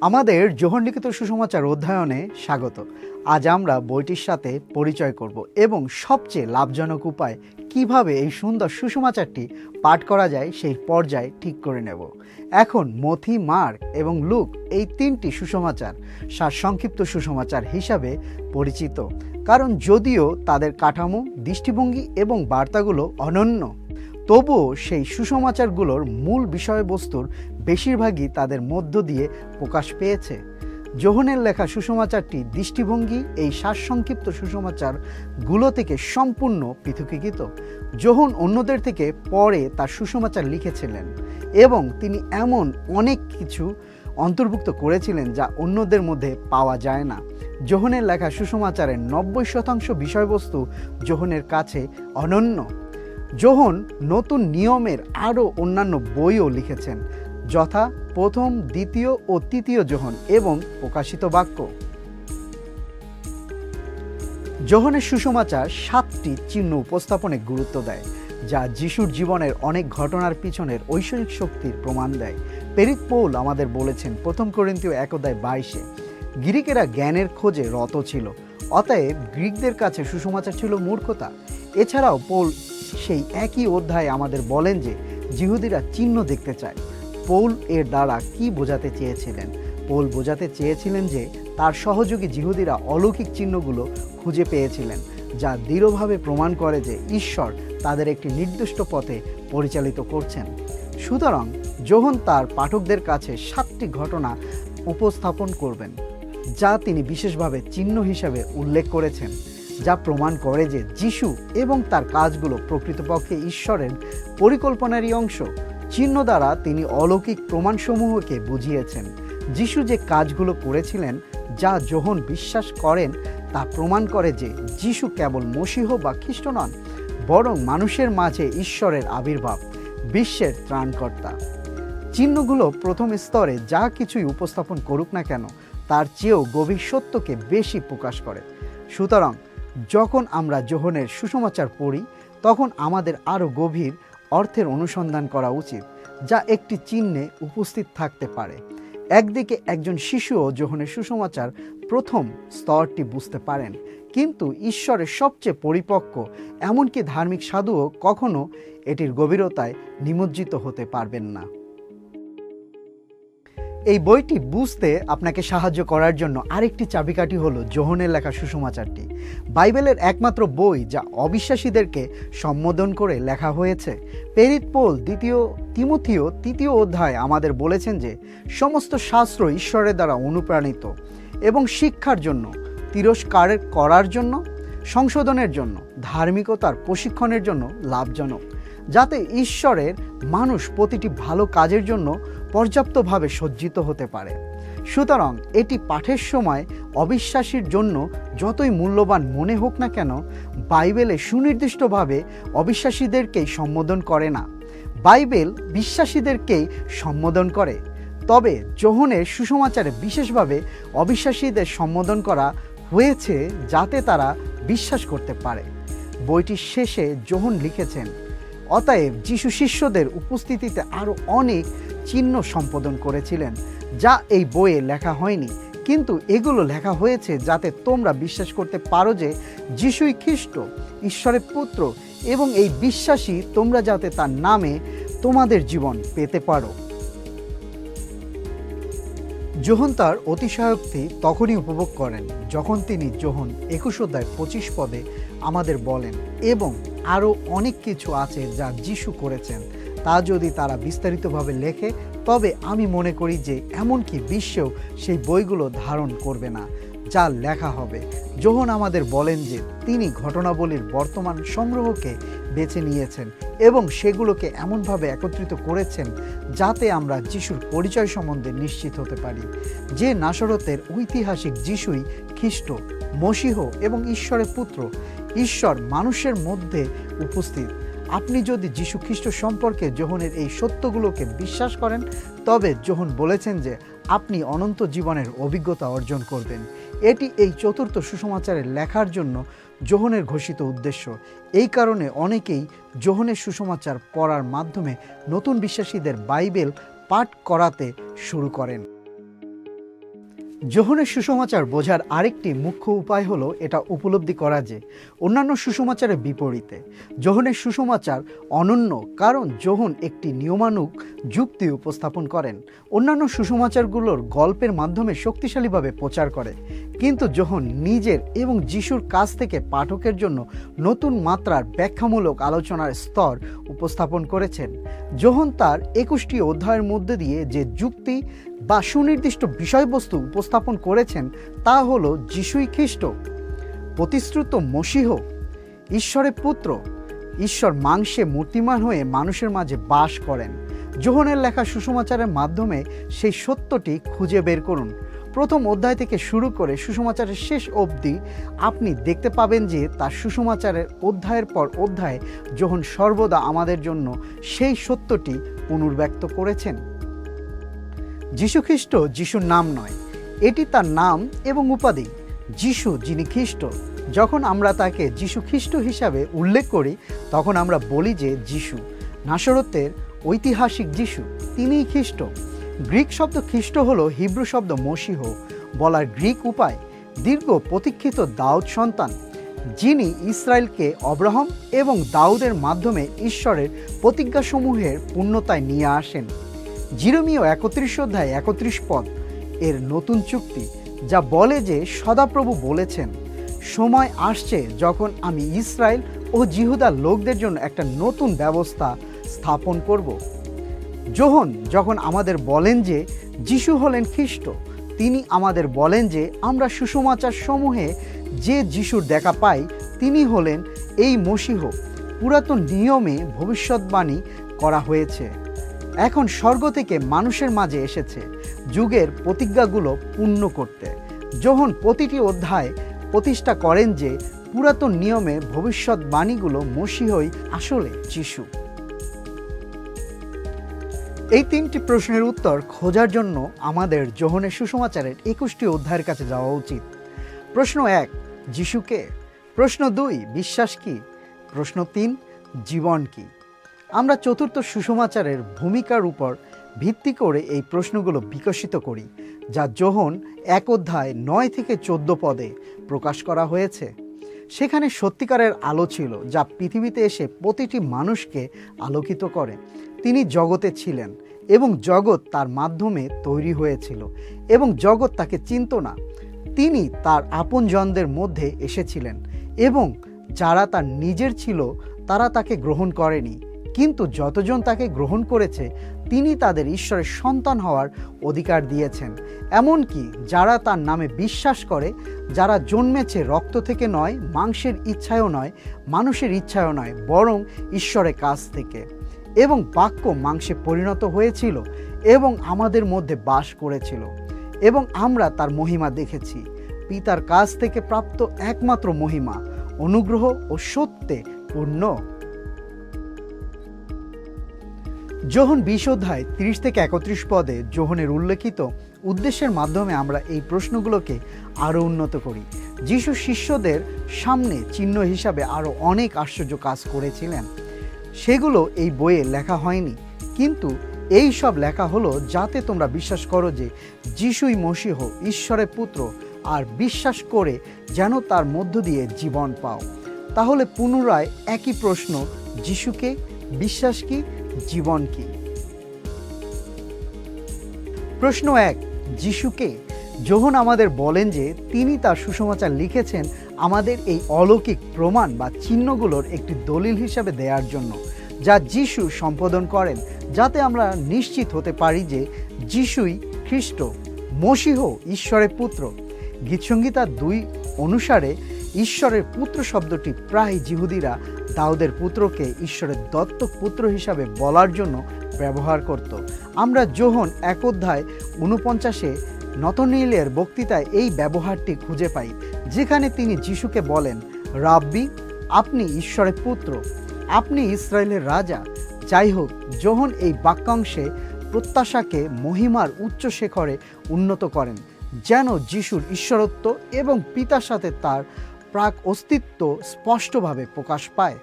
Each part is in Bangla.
আমাদের জোহরলিখিত সুসমাচার অধ্যয়নে স্বাগত। আজ আমরা বইটির সাথে পরিচয় করব এবং সবচেয়ে লাভজনক উপায় কীভাবে এই সুন্দর সুসমাচারটি পাঠ করা যায় সেই পর্যায়ে ঠিক করে নেব। এখন মথি, মার্ক এবং লুক এই তিনটি সুসমাচার সারসংক্ষিপ্ত সুসমাচার হিসাবে পরিচিত। কারণ যদিও তাদের কাঠামো, দৃষ্টিভঙ্গি এবং বার্তাগুলো অনন্য তবুও সেই সুসমাচারগুলোর মূল বিষয়বস্তুর বেশিরভাগই তাদের মধ্য দিয়ে প্রকাশ পেয়েছে। যোহনের লেখা সুসমাচারটি দৃষ্টিভঙ্গি, এই সারসংক্ষিপ্ত সুসমাচারগুলো থেকে সম্পূর্ণ পৃথকীকৃত। যোহন অন্যদের থেকে পরে তার সুসমাচার লিখেছিলেন এবং তিনি এমন অনেক কিছু অন্তর্ভুক্ত করেছিলেন যা অন্যদের মধ্যে পাওয়া যায় না। যোহনের লেখা সুসমাচারের নব্বই শতাংশ বিষয়বস্তু যোহনের কাছে অনন্য। যোহন নতুন নিয়মের আরও অন্যান্য বইও লিখেছেন, যথা প্রথম, দ্বিতীয় ও তৃতীয় জোহন এবং প্রকাশিত বাক্য। জোহনের সুসমাচার সাতটি চিহ্ন উপস্থাপনে গুরুত্ব দেয়, যা যিশুর জীবনের অনেক ঘটনার পিছনের ঐশ্বরিক শক্তির প্রমাণ দেয়। পেরিত পৌল আমাদের বলেছেন প্রথম করিন্তীয় একদায় বাইশে, গ্রিকেরা জ্ঞানের খোঁজে রত ছিল, অতএব গ্রিকদের কাছে সুসমাচার ছিল মূর্খতা। এছাড়াও পৌল সেই একই অধ্যায়ে আমাদের বলেন যে জিহুদিরা চিহ্ন দেখতে চায়। পৌল এর দ্বারা কি বোঝাতে চেয়েছিলেন? পৌল বোঝাতে চেয়েছিলেন যে তার সহযোগী জিহুদিরা অলৌকিক চিহ্নগুলো খুঁজে পেয়েছিলেন, যা দৃঢ়ভাবে প্রমাণ করে যে ঈশ্বর তাদের একটি নির্দিষ্ট পথে পরিচালিত করছেন। সুতরাং যোহন তার পাঠকদের কাছে সাতটি ঘটনা উপস্থাপন করবেন, যা তিনি বিশেষভাবে চিহ্ন হিসাবে উল্লেখ করেছেন যা প্রমাণ করে যে যিশু এবং তার কাজগুলো প্রকৃতপক্ষে ঈশ্বরের পরিকল্পনারই অংশ। চিহ্ন দ্বারা তিনি অলৌকিক প্রমাণসমূহকে বুঝিয়েছেন। যিশু যে কাজগুলো করেছিলেন, যা যোহন বিশ্বাস করেন, তা প্রমাণ করে যে যিশু কেবল মসীহ বা খ্রিস্ট নন, বরং মানুষের মাঝে ঈশ্বরের আবির্ভাব, বিশ্বের ত্রাণকর্তা। চিহ্নগুলো প্রথম স্তরে যা কিছুই উপস্থাপন করুক না কেন, তার চেয়েও গভীর সত্যকে বেশি প্রকাশ করে। সুতরাং যখন আমরা যোহনের সুসমাচার পড়ি, তখন আমাদের আরও গভীর অর্থের অনুসন্ধান করা উচিত, যা একটি চিহ্নে উপস্থিত থাকতে পারে। একদিকে একজন শিশুও যোহনের সুসমাচার প্রথম স্তরটি বুঝতে পারেন, কিন্তু ঈশ্বরের সবচেয়ে পরিপক্ক, এমনকি ধার্মিক সাধুও কখনো এটির গভীরতায় নিমজ্জিত হতে পারবেন না। এই বইটি বুঝতে আপনাকে সাহায্য করার জন্য আরেকটি চাবিকাঠি হলো জোহনের লেখা সুসমাচারটি বাইবেলের একমাত্র বই যা অবিশ্বাসীদেরকে সম্বোধন করে লেখা হয়েছে। পেরিত পোল দ্বিতীয়, তিমথিও তৃতীয় অধ্যায় আমাদের বলেছেন যে, সমস্ত শাস্ত্র ঈশ্বরের দ্বারা অনুপ্রাণিত এবং শিক্ষার জন্য, তিরস্কার করার জন্য, সংশোধনের জন্য, ধার্মিকতার প্রশিক্ষণের জন্য লাভজনক, যাতে ঈশ্বরের মানুষ প্রতিটি ভালো কাজের জন্য পর্যাপ্তভাবে সজ্জিত হতে পারে। সুতরাং এটি পাঠের সময় অবিশ্বাসীর জন্য যতই মূল্যবান মনে হোক না কেন, বাইবেলে সুনির্দিষ্টভাবে অবিশ্বাসীদেরকেই সম্বোধন করে না। বাইবেল বিশ্বাসীদেরকেই সম্বোধন করে। তবে যোহনের সুসমাচারে বিশেষভাবে অবিশ্বাসীদের সম্বোধন করা হয়েছে যাতে তারা বিশ্বাস করতে পারে। বইটির শেষে যোহন লিখেছেন অতএব যিশু শিষ্যদের উপস্থিতিতে আরও অনেক চিহ্ন সম্পাদন করেছিলেন, যা এই বইয়ে লেখা হয়নি। কিন্তু এগুলো লেখা হয়েছে যাতে তোমরা বিশ্বাস করতে পারো যে যিশুই খ্রিস্ট, ঈশ্বরের পুত্র এবং এই বিশ্বাসী তোমরা যাতে তার নামে তোমাদের জীবন পেতে পারো। যোহন তার অতিশয়োক্তি তখনই উপভোগ করেন, যখন তিনি যোহন একুশ অধ্যায় পঁচিশ পদে আমাদের বলেন, এবং আরও অনেক কিছু আছে যা যিশু করেছেন। তা যদি তারা বিস্তারিতভাবে লেখে, তবে আমি মনে করি যে এমনকি বিশ্বেও সেই বইগুলো ধারণ করবে না, যা লেখা হবে। যোহন আমাদের বলেন যে তিনি ঘটনাবলীর বর্তমান সংগ্রহকে বেছে নিয়েছেন এবং সেগুলোকে এমনভাবে একত্রিত করেছেন যাতে আমরা যিশুর পরিচয় সম্বন্ধে নিশ্চিত হতে পারি। যে নাসরতের ঐতিহাসিক যিশুই খ্রিস্ট, মসিহ এবং ঈশ্বরের পুত্র ঈশ্বর মানুষের মধ্যে উপস্থিত। আপনি যদি যীশু খ্রিস্ট সম্পর্কে যোহনের এই সত্যগুলোকে বিশ্বাস করেন, তবে যোহন বলেছেন যে আপনি অনন্ত জীবনের অভিজ্ঞতা অর্জন করবেন। এটি এই চতুর্থ সুসমাচারের লেখার জন্য যোহনের ঘোষিত উদ্দেশ্য। এই কারণে অনেকেই যোহনের সুসমাচার পড়ার মাধ্যমে নতুন বিশ্বাসীদের বাইবেল পাঠ করাতে শুরু করেন। যোহনের সুসমাচার বোঝার আরেকটি মুখ্য উপায় হলো এটা উপলব্ধি করা যে, অন্যান্য সুসমাচারের বিপরীতে যোহনের সুসমাচার অনন্য কারণ যোহন একটি নিয়মানুক যুক্তি উপস্থাপন করেন। অন্যান্য সুসমাচারগুলোর গল্পের মাধ্যমে শক্তিশালীভাবে প্রচার করে। কিন্তু যোহন নিজের এবং যিশুর কাছ থেকে পাঠকের জন্য নতুন মাত্রার ব্যাখ্যামূলক আলোচনার স্তর উপস্থাপন করেছেন। যোহন তার একুশটি অধ্যায়ের মধ্যে দিয়ে যে যুক্তি বা সুনির্দিষ্ট বিষয়বস্তু উপস্থাপন করেছেন তা হলো যিশুই খ্রিস্ট, প্রতিশ্রুত মসিহ, ঈশ্বরের পুত্র, ঈশ্বর মাংসে মূর্তিমান হয়ে মানুষের মাঝে বাস করেন। যোহনের লেখা সুসমাচারের মাধ্যমে সেই সত্যটি খুঁজে বের করুন। প্রথম অধ্যায় থেকে শুরু করে সুসমাচারের শেষ অবধি আপনি দেখতে পাবেন যে তার সুসমাচারের অধ্যায়ের পর অধ্যায়ে যোহন সর্বদা আমাদের জন্য সেই সত্যটি পুনর্ব্যক্ত করেছেন। যীশুখ্রিস্ট যিশুর নাম নয়। এটি তার নাম এবং উপাধি। যিশু যিনি খ্রিস্ট, যখন আমরা তাকে যিশু খ্রিস্ট হিসাবে উল্লেখ করি, তখন আমরা বলি যে যিশু। নাসরতের ঐতিহাসিক যিশু, তিনিই খ্রিস্ট। গ্রিক শব্দ খ্রিস্ট হল হিব্রু শব্দ মসিহ, বলার গ্রিক উপায়, দীর্ঘ প্রতীক্ষিত দাউদ সন্তান, যিনি ইসরায়েলকে অব্রাহম এবং দাউদের মাধ্যমে ঈশ্বরের প্রতিজ্ঞাসমূহের পূর্ণতায় নিয়ে আসেন। জিরোমিও একত্রিশ অধ্যায় একত্রিশ পদ। এর নতুন চুক্তি যা বলে যে সদাপ্রভু বলেছেন, সময় আসছে যখন আমি ইসরায়েল ও জিহুদার লোকদের জন্য একটা নতুন ব্যবস্থা স্থাপন করব। যোহন যখন আমাদের বলেন যে যিশু হলেন খ্রিস্ট, তিনি আমাদের বলেন যে আমরা সুসমাচার সমূহে যে যিশুর দেখা পাই, তিনি হলেন এই মসীহ, পুরাতন নিয়মে ভবিষ্যৎবাণী করা হয়েছে। এখন স্বর্গ থেকে মানুষের মাঝে এসেছে যুগের প্রতিজ্ঞাগুলো পূর্ণ করতে। যোহন প্রতিটি অধ্যায় প্রতিষ্ঠা করেন যে পুরাতন নিয়মে ভবিষ্যৎবাণীগুলো মসিহই আসলে যিশু। এই তিনটি প্রশ্নের উত্তর খোঁজার জন্য আমাদের যোহনের সুসমাচারের একুশটি অধ্যায়ের কাছে যাওয়া উচিত। প্রশ্ন এক যিশুকে প্রশ্ন দুই, বিশ্বাস কি? প্রশ্ন তিন, জীবন কি? আমরা চতুর্থ সুষমাচারের ভূমিকার উপর ভিত্তি করে এই প্রশ্নগুলো বিকশিত করি, যা যোহন এক অধ্যায় নয় থেকে চোদ্দ পদে প্রকাশ করা হয়েছে। সেখানে সত্যিকারের আলো ছিল, যা পৃথিবীতে এসে প্রতিটি মানুষকে আলোকিত করে। তিনি জগতে ছিলেন এবং জগৎ তার মাধ্যমে তৈরি হয়েছিল এবং জগৎ তাকে চিনত না। তিনি তার আপনজনদের মধ্যে এসেছিলেন এবং যারা তার নিজের ছিল, তারা তাকে গ্রহণ করেনি। কিন্তু যতজন তাকে গ্রহণ করেছে, তিনি তাদের ঈশ্বরের সন্তান হওয়ার অধিকার দিয়েছেন। এমনকি যারা তার নামে বিশ্বাস করে, যারা জন্মেছে রক্ত থেকে নয়, মাংসের ইচ্ছায়ও নয়, মানুষের ইচ্ছায়ও নয়, বরং ঈশ্বরের কাছ থেকে। এবং বাক্য মাংসে পরিণত হয়েছিল এবং আমাদের মধ্যে বাস করেছিল। এবং আমরা তার মহিমা দেখেছি। পিতার কাছ থেকে প্রাপ্ত একমাত্র মহিমা, অনুগ্রহ ও সত্যে পূর্ণ। যোহন বিশ অধ্যায় তিরিশ থেকে একত্রিশ পদে যোহনের উল্লেখিত উদ্দেশ্যের মাধ্যমে আমরা এই প্রশ্নগুলোকে আরও উন্নত করি। যিশু শিষ্যদের সামনে চিহ্ন হিসাবে আরও অনেক আশ্চর্য কাজ করেছিলেন। সেগুলো এই বইয়ে লেখা হয়নি, কিন্তু এই সব লেখা হলো যাতে তোমরা বিশ্বাস করো যে যিশুই মসিহ, ঈশ্বরের পুত্র, আর বিশ্বাস করে যেন তার মধ্য দিয়ে জীবন পাও। তাহলে পুনরায় একই প্রশ্ন, যিশুকে, বিশ্বাস কি জীবন কি? প্রশ্ন এক, যিশুকে? যোহন আমাদের বলেন যে, তিনি তার সুসমাচার লিখেছেন আমাদের এই অলৌকিক প্রমাণ বা চিহ্নগুলোর একটি দলিল হিসাবে দেওয়ার জন্য, যা যিশু সম্পাদন করেন, যাতে আমরা নিশ্চিত হতে পারি যে যিশুই খ্রিস্ট, মসিহ, ঈশ্বরের পুত্র। গীতসংগীতা দুই অনুসারে, ঈশ্বরের পুত্র শব্দটি প্রায় জিহুদিরা দাউদের পুত্রকে ঈশ্বরের দত্তক পুত্র হিসাবে বলার জন্য ব্যবহার করত। আমরা যোহন এক অধ্যায় উনপঞ্চাশে নতনীলের বক্তৃতায় এই ব্যবহারটি খুঁজে পাই, যেখানে তিনি যিশুকে বলেন, রাব্বি, আপনি ঈশ্বরের পুত্র, আপনি ইসরায়েলের রাজা। যাই হোক যোহন এই বাক্যাংশে প্রত্যাশাকে মহিমার উচ্চ শেখরে উন্নত করেন, যেন যিশুর ঈশ্বরত্ব এবং পিতার সাথে তার প্রাক অস্তিত্ব স্পষ্টভাবে প্রকাশ পায়।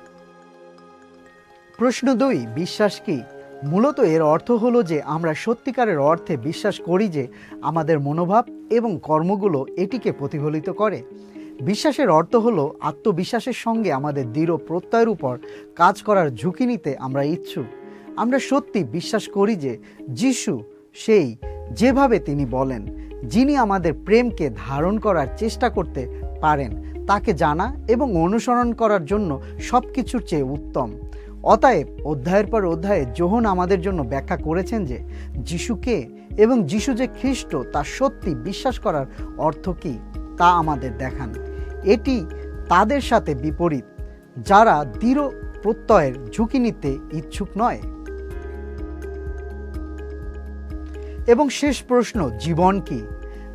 প্রশ্ন দুই, বিশ্বাস কি? মূলত এর অর্থ হলো যে আমরা সত্যিকারের অর্থে বিশ্বাস করি যে আমাদের মনোভাব এবং কর্মগুলো এটিকে প্রতিফলিত করে। বিশ্বাসের অর্থ হলো আত্মবিশ্বাসের সঙ্গে আমাদের দৃঢ় প্রত্যয়ের উপর কাজ করার ঝুঁকি নিতে আমরা ইচ্ছুক। আমরা সত্যি বিশ্বাস করি যে যিশু সেই যেভাবে তিনি বলেন, যিনি আমাদের প্রেমকে ধারণ করার চেষ্টা করতে পারেন তাকে জানা এবং অনুসরণ করার জন্য সব কিছুর চেয়ে উত্তম। অতএব অধ্যায়ের পর অধ্যায়ে যোহন আমাদের জন্য ব্যাখ্যা করেছেন যে যিশুকে এবং যিশু যে খ্রিস্ট, তা সত্যি বিশ্বাস করার অর্থ কী তা আমাদের দেখান। এটি তাদের সাথে বিপরীত, যারা দৃঢ় প্রত্যয়ের ঝুঁকি নিতে ইচ্ছুক নয়। এবং শেষ প্রশ্ন, জীবন কি?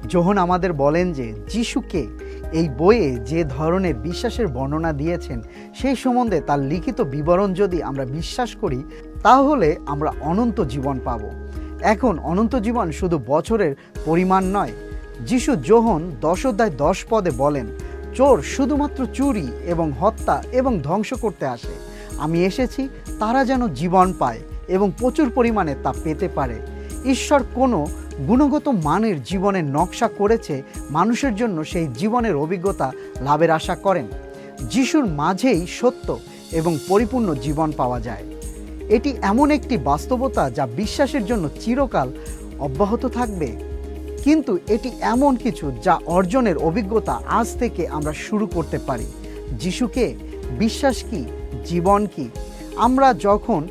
যোহন আমাদের বলেন যে যিশুকে এই বইয়ে যে ধরনের বিশ্বাসের বর্ণনা দিয়েছেন, সেই সম্বন্ধে তার লিখিত বিবরণ যদি আমরা বিশ্বাস করি, তাহলে আমরা অনন্ত জীবন পাব। এখন অনন্ত জীবন শুধু বছরের পরিমাণ নয়। যিশু যোহন দশ অধ্যায় দশ পদে বলেন, চোর শুধুমাত্র চুরি এবং হত্যা এবং ধ্বংস করতে আসে। আমি এসেছি, তারা যেন জীবন পায় এবং প্রচুর পরিমাণে তা পেতে পারে। ঈশ্বর কোনো গুণগত মানের জীবনের নকশা করেছে মানুষের জন্য সেই জীবনের অভিজ্ঞতা লাভের আশা করেন। যিশুর মাঝেই সত্য এবং পরিপূর্ণ জীবন পাওয়া যায়। এটি এমন একটি বাস্তবতা যা বিশ্বাসের জন্য চিরকাল অব্যাহত থাকবে। কিন্তু এটি এমন কিছু যা অর্জনের অভিজ্ঞতা আজ থেকে আমরা শুরু করতে পারি। যিশুকে বিশ্বাস কি, জীবন কি? আমরা যখন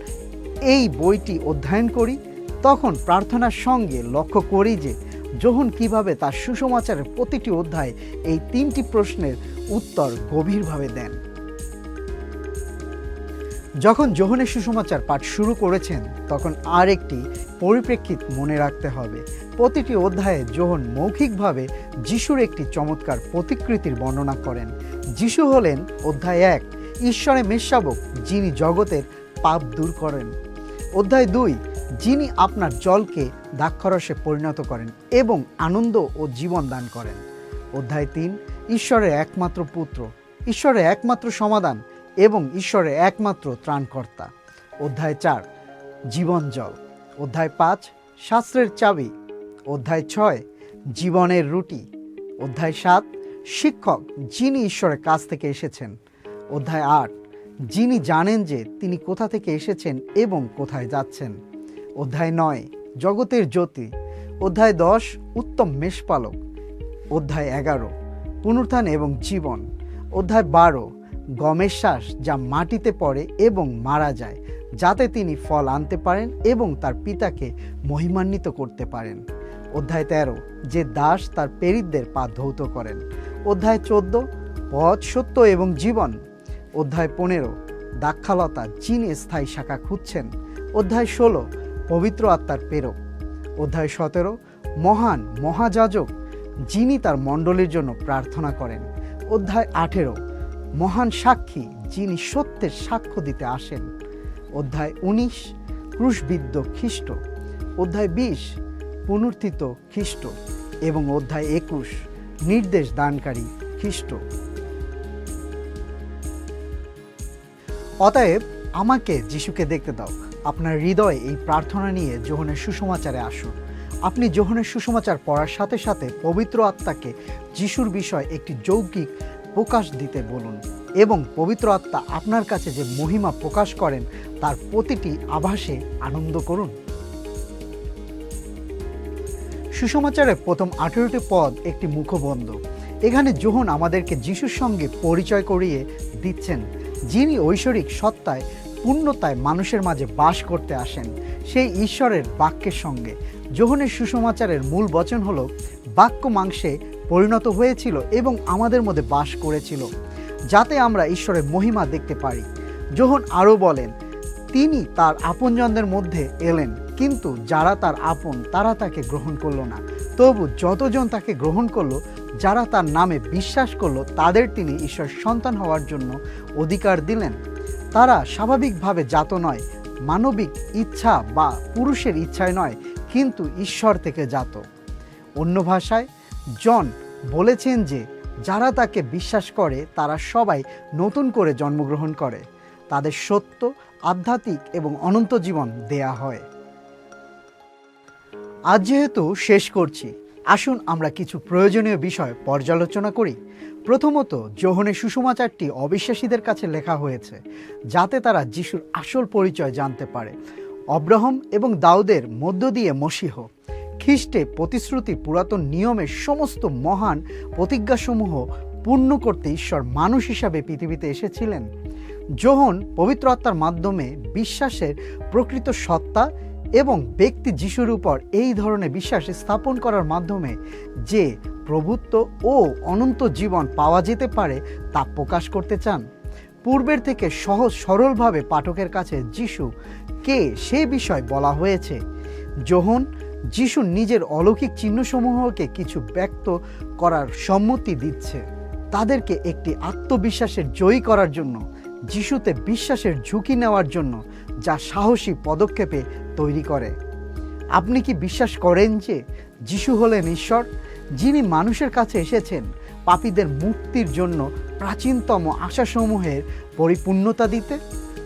এই বইটি অধ্যয়ন করি তখন প্রার্থনার সঙ্গে লক্ষ্য করি যে যোহন কীভাবে তার সুসমাচারের প্রতিটি অধ্যায় এই তিনটি প্রশ্নের উত্তর গভীরভাবে দেন। যখন যোহনের সুসমাচার পাঠ শুরু করেছেন, তখন আর একটি পরিপ্রেক্ষিত মনে রাখতে হবে। প্রতিটি অধ্যায়ে যোহন মৌখিকভাবে যিশুর একটি চমৎকার প্রতিকৃতির বর্ণনা করেন। যিশু হলেন অধ্যায় এক ঈশ্বরে মেষশাবক যিনি জগতের পাপ দূর করেন। অধ্যায় দুই যিনি আপনার জলকে দাক্ষরসে পরিণত করেন এবং আনন্দ ও জীবন দান করেন। অধ্যায় তিন, ঈশ্বরের একমাত্র পুত্র, ঈশ্বরের একমাত্র সমাধান এবং ঈশ্বরের একমাত্র ত্রাণকর্তা। অধ্যায় চার, জীবন জল। অধ্যায় পাঁচ, শাস্ত্রের চাবি। অধ্যায় ছয়, জীবনের রুটি। অধ্যায় সাত, শিক্ষক যিনি ঈশ্বরের কাছ থেকে এসেছেন। অধ্যায় আট, যিনি জানেন যে তিনি কোথা থেকে এসেছেন এবং কোথায় যাচ্ছেন। অধ্যায় নয়, জগতের জ্যোতি। অধ্যায় দশ, উত্তম মেষপালক। অধ্যায় এগারো, পুনরুত্থান এবং জীবন। অধ্যায় বারো, গমের শ্বাস যা মাটিতে পড়ে এবং মারা যায়, যাতে তিনি ফল আনতে পারেন এবং তার পিতাকে মহিমান্বিত করতে পারেন। অধ্যায় তেরো, যে দাস তার পেরিতদের পা ধৌত করেন। অধ্যায় চোদ্দ, পথ সত্য এবং জীবন। অধ্যায় পনেরো, দাক্ষালতা যিনি স্থায়ী শাখা খুঁজছেন। অধ্যায় ষোলো পবিত্র আত্মার প্রেরক। অধ্যায় সতেরো, মহান মহাযাজক যিনি তার মণ্ডলীর জন্য প্রার্থনা করেন। অধ্যায় আঠেরো, মহান সাক্ষী যিনি সত্যের সাক্ষ্য দিতে আসেন। অধ্যায় উনিশ, ক্রুশবিদ্ধ খ্রিস্ট অধ্যায় বিশ, পুনর্থিত খ্রিস্ট এবং অধ্যায় একুশ, নির্দেশ দানকারী খ্রিস্ট অতএব আমাকে যিশুকে দেখতে দাও। আপনার হৃদয়ে এই প্রার্থনা নিয়ে যোহনের সুসমাচারে আসুন। আপনি যোহনের সুসমাচার পড়ার সাথে সাথে পবিত্র আত্মাকে যিশুর বিষয় একটি যৌগিক প্রকাশ দিতে বলুন এবং পবিত্র আত্মা আপনার কাছে যে মহিমা প্রকাশ করেন, তার প্রতিটি আভাসে আনন্দ করুন। সুসমাচারের প্রথম আঠেরোটি পদ একটি মুখবন্ধ এখানে যোহন আমাদেরকে যিশুর সঙ্গে পরিচয় করিয়ে দিচ্ছেন, যিনি ঐশ্বরিক সত্তায় পূর্ণতায় মানুষের মাঝে বাস করতে আসেন। সেই ঈশ্বরের বাক্যের সঙ্গে। যোহনের সুসমাচারের মূল বচন হল, বাক্য মাংসে পরিণত হয়েছিল এবং আমাদের মধ্যে বাস করেছিল, যাতে আমরা ঈশ্বরের মহিমা দেখতে পারি। যোহন আরও বলেন, তিনি তার আপনজনদের মধ্যে এলেন, কিন্তু যারা তার আপন, তারা তাকে গ্রহণ করল না। তবু যতজন তাকে গ্রহণ করল, যারা তার নামে বিশ্বাস করল, তাদের তিনি ঈশ্বর সন্তান হওয়ার জন্য অধিকার দিলেন। তারা স্বাভাবিকভাবে জাত নয়, মানবিক ইচ্ছা বা পুরুষের ইচ্ছায় নয়, কিন্তু ঈশ্বর থেকে জাত। অন্য ভাষায়, জন বলেছেন যে যারা তাকে বিশ্বাস করে, তারা সবাই নতুন করে জন্মগ্রহণ করে। তাদের সত্য, আধ্যাত্মিক এবং অনন্ত জীবন দেয়া হয়। আজ যেহেতু শেষ করছি আসুন আমরা কিছু প্রয়োজনীয় বিষয় পর্যালোচনা করি। প্রথমত যোহনের সুষমাচারটি অবিশ্বাসীদের কাছে লেখা হয়েছে, যাতে তারা যিশুর আসল পরিচয় জানতে পারে। অব্রাহম এবং দাউদের মধ্য দিয়ে মসীহ। খ্রিস্টে প্রতিশ্রুতি পুরাতন নিয়মের সমস্ত মহান প্রতিজ্ঞাসমূহ পূর্ণ করতে ঈশ্বর মানুষ হিসাবে পৃথিবীতে এসেছিলেন। যোহন পবিত্র আত্মার মাধ্যমে বিশ্বাসের প্রকৃত সত্তা এবং ব্যক্তি যিশুর উপর এই ধরনের বিশ্বাস স্থাপন করার মাধ্যমে যে প্রভুত্ব ও অনন্ত জীবন পাওয়া যেতে পারে তা প্রকাশ করতে চান। পূর্বের থেকে সহজ সরলভাবে পাঠকের কাছে যিশু কে সে বিষয় বলা হয়েছে। যোহন, যিশু নিজের অলৌকিক চিহ্নসমূহকে কিছু ব্যক্ত করার সম্মতি দিচ্ছে। তাদেরকে একটি আত্মবিশ্বাসের জয়ী করার জন্য, যিশুতে বিশ্বাসের ঝুঁকি নেওয়ার জন্য যা সাহসী পদক্ষেপে তৈরি করে। আপনি কি বিশ্বাস করেন যে যিশু হলেন ঈশ্বর, যিনি মানুষের কাছে এসেছেন, পাপীদের মুক্তির জন্য প্রাচীনতম আশাসমূহের পরিপূর্ণতা দিতে?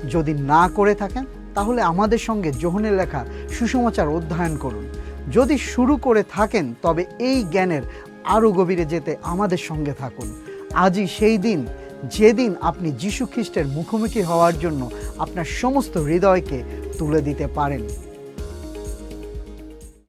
যদি না করে থাকেন, তাহলে আমাদের সঙ্গে যোহনের লেখা সুসমাচার অধ্যয়ন করুন। যদি শুরু করে থাকেন, তবে এই জ্ঞানের আরও গভীরে যেতে আমাদের সঙ্গে থাকুন। আজই সেই দিন যেদিন আপনি যীশু খ্রিস্টের মুখোমুখি হওয়ার জন্য আপনার সমস্ত হৃদয়কে তুলে দিতে পারেন।